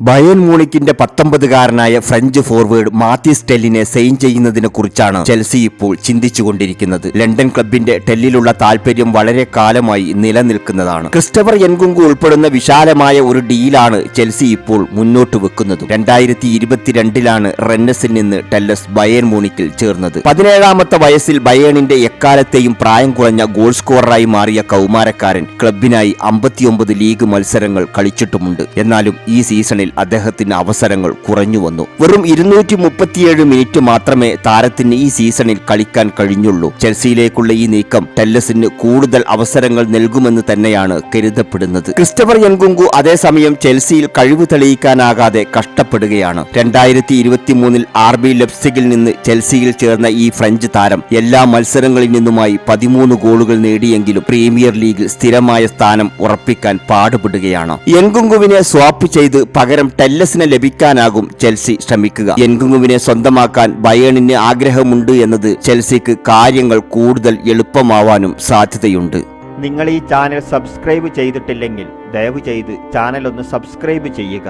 Bayern മൂണിക്കിന്റെ പത്തൊമ്പതുകാരനായ French forward Mathys ടെല്ലിനെ സൈൻ ചെയ്യുന്നതിനെ കുറിച്ചാണ് ചെൽസി ഇപ്പോൾ ചിന്തിച്ചുകൊണ്ടിരിക്കുന്നത്. ലണ്ടൻ ക്ലബിന്റെ ടെല്ലിലുള്ള താല്പര്യം വളരെ കാലമായി നിലനിൽക്കുന്നതാണ്. ക്രിസ്റ്റഫർ എൻകുങ്കു ഉൾപ്പെടുന്ന വിശാലമായ ഒരു ഡീലാണ് ചെൽസി ഇപ്പോൾ മുന്നോട്ട് വെക്കുന്നത്. രണ്ടായിരത്തി ഇരുപത്തിരണ്ടിലാണ് റെന്നസിൽ നിന്ന് ടെല്ലസ് ബയൻ മൂണിക്കിൽ ചേർന്നത്. പതിനേഴാമത്തെ വയസ്സിൽ ബയേണിന്റെ എക്കാലത്തെയും പ്രായം കുറഞ്ഞ ഗോൾ സ്കോററായി മാറിയ കൗമാരക്കാരൻ ക്ലബിനായി അമ്പത്തിയൊമ്പത് ലീഗ് മത്സരങ്ങൾ കളിച്ചിട്ടുമുണ്ട്. എന്നാലും ഈ സീസണിൽ അദ്ദേഹത്തിന് അവസരങ്ങൾ കുറഞ്ഞു വന്നു. വെറും ഇരുന്നൂറ്റി മുപ്പത്തിയേഴ് മിനിറ്റ് മാത്രമേ താരത്തിന് ഈ സീസണിൽ കളിക്കാൻ കഴിഞ്ഞുള്ളൂ. ചെൽസിയിലേക്കുള്ള ഈ നീക്കം ടെല്ലസിന് കൂടുതൽ അവസരങ്ങൾ നൽകുമെന്ന് തന്നെയാണ് കരുതപ്പെടുന്നത്. ക്രിസ്റ്റഫർ യങ്കുങ്കു അതേസമയം ചെൽസിയിൽ കഴിവ് തെളിയിക്കാനാകാതെ കഷ്ടപ്പെടുകയാണ്. രണ്ടായിരത്തി ഇരുപത്തിമൂന്നിൽ ആർ ബി ലെപ്സിഗിൽ നിന്ന് ചെൽസിയിൽ ചേർന്ന ഈ ഫ്രഞ്ച് താരം എല്ലാ മത്സരങ്ങളിൽ നിന്നുമായി പതിമൂന്ന് ഗോളുകൾ നേടിയെങ്കിലും പ്രീമിയർ ലീഗിൽ സ്ഥിരമായ സ്ഥാനം ഉറപ്പിക്കാൻ പാടുപെടുകയാണ്. യങ്കുങ്കുവിനെ സ്വാപ്പ് ചെയ്ത് പകരം ടെല്ലസിനെ ലഭിക്കാനാകും ചെൽസി ശ്രമിക്കുക. എൻകുങ്ങുവിനെ സ്വന്തമാക്കാൻ ബയേണിന് ആഗ്രഹമുണ്ട് എന്നത് ചെൽസിക്ക് കാര്യങ്ങൾ കൂടുതൽ എളുപ്പമാവാനും സാധ്യതയുണ്ട്. നിങ്ങൾ ഈ ചാനൽ സബ്സ്ക്രൈബ് ചെയ്തിട്ടില്ലെങ്കിൽ ദയവ് ചെയ്ത് ചാനൽ ഒന്ന് സബ്സ്ക്രൈബ് ചെയ്യുക.